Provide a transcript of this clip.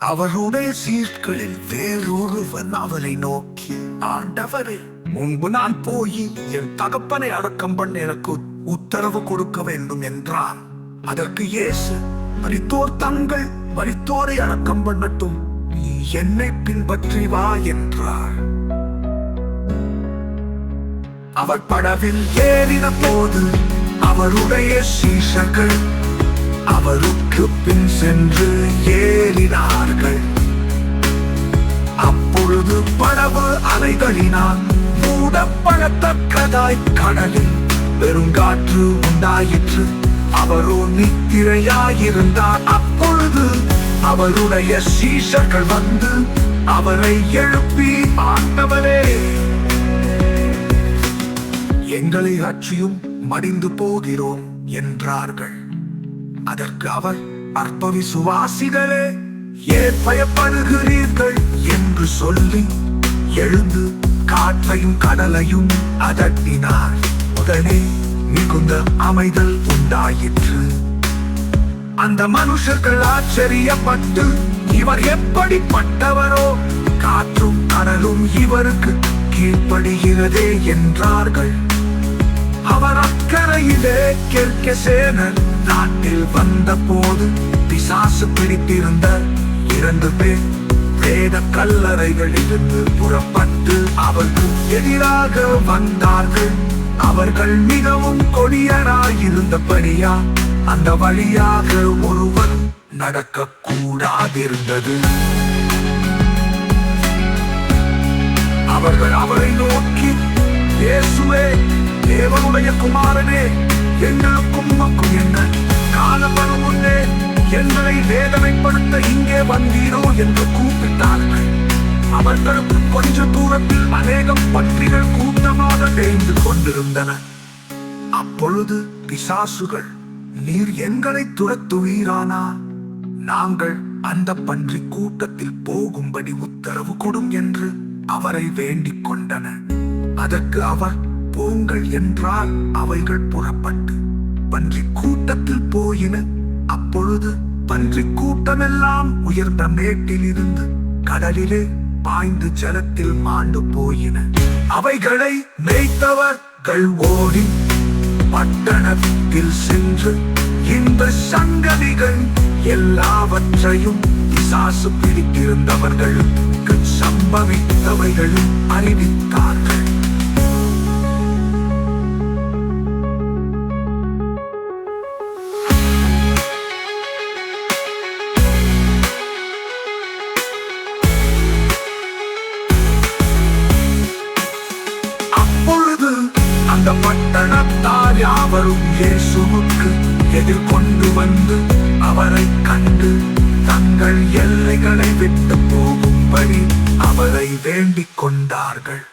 அவருடைய சீர்களில் வேறொருவன் அவரை நோக்கி ஆண்டவரே முன்பு நான் போய் என் தகப்பனை அடக்கம் பண்ண எனக்கு உத்தரவு கொடுக்க வேண்டும் என்றான். அதற்கு இயேசு மரித்தோர் தங்கள் மரித்தோரை அடக்கம் பண்ணட்டும் நீ என்னை பின்பற்றி வா என்றார். அவர் படவில் ஏறின போது அவருடைய சீஷர்கள் அவருக்கு பின் சென்று ஏறினார்கள். அப்பொழுது படவு அலைகளினால் மூடப்படத்தக்கதாய் கடலில் பெருங்காற்று உண்டாயிற்று. அவரோ நித்திரையாயிருந்தார். அப்பொழுது அவருடைய சீஷர்கள் வந்து அவரை எழுப்பி ஆண்டவரே. எங்களை அற்றியும் மடிந்து போகிறோம் என்றார்கள். அதற்கு அவர் அற்ப விசுவாசிகளே ஏன் பயப்படுகிறீர்கள் என்று சொல்லி எழுந்து காற்றையும் கடலையும் அதட்டினார். உடனே மிகுந்த அமைதல் உண்டாயிற்று. அந்த மனுஷர்கள் ஆச்சரியப்பட்டு இவர் எப்படிப்பட்டவரோ? காற்றும் கடலும் இவருக்கு கீழ்ப்படுகிறதே என்றார்கள். அவர் அக்கறையிலே கெர்கெசேனர் நாட்டில் வந்த போது பிசாசு பிடித்திருந்த இரண்டு பேர் வேத கல்லறைகளிலிருந்து புறப்பட்டு அவர்கள் எதிராக வந்தார்கள். அவர்கள் மிகவும் கொடியராயிருந்தபடியா அந்த வழியாக ஒருவர் நடக்க கூடாதிருந்தது அவர்கள் அவரை நோக்கி இயேசுவே தேவனுடைய குமாரனே எங்களுக்கும் உமக்கும் என்ன காலப்படும் முன்னே எங்களை வேதனைப்படுத்த இங்கே வந்தீரோ என்று கூப்பிட்டார்கள் அவர்களுக்கு கொஞ்ச தூரத்தில் அநேகம் பன்றிகள் கூட்டமாக தேய்ந்து கொண்டிருந்தன அப்பொழுது பிசாசுகள் நீர் எங்களை துரத்துவீரானா நாங்கள் அந்த பன்றி கூட்டத்தில் போகும்படி உத்தரவு கொடும் என்று அவரை வேண்டிக் கொண்டன. அதற்கு அவர் போங்கள் என்றால் அவைகள் புறப்பட்டு பன்றி கூட்டத்தில் போயின. அப்பொழுது பன்றி கூட்டமெல்லாம் உயர்ந்த மேட்டிலிருந்து கடலிலே பாய்ந்து ஜலத்தில் மாண்டு போயின. அவைகளை மேய்த்தவர்கள் ஓடி பட்டணத்தில் சென்று இந்த சங்கதிகள் எல்லாவற்றையும் பிசாசு பிடித்திருந்தவர்களுக்கு சம்பவித்தவைகளும் அறிவித்தார்கள். பட்டணத்தார் இயேசுவுக்கு எதிர்கொண்டு வந்து அவரை கண்டு தங்கள் எல்லைகளை விட்டு போகும்படி அவரை வேண்டிக் கொண்டார்கள்.